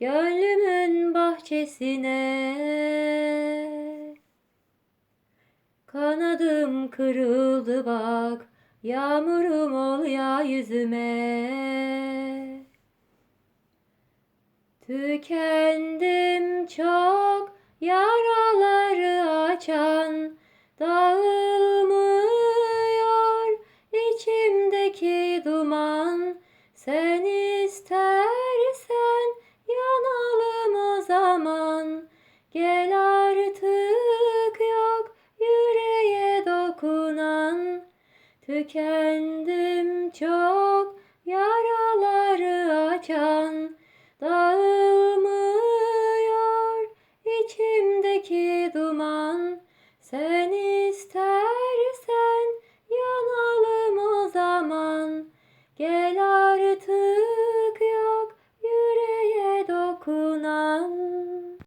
Gönlümün bahçesine. Kanadım kırıldı bak Yağmurum ol ya yüzüme. Tükendim çok Yaraları açan Dağılmıyor Gel artık yok yüreğe dokunan. Tükendim çok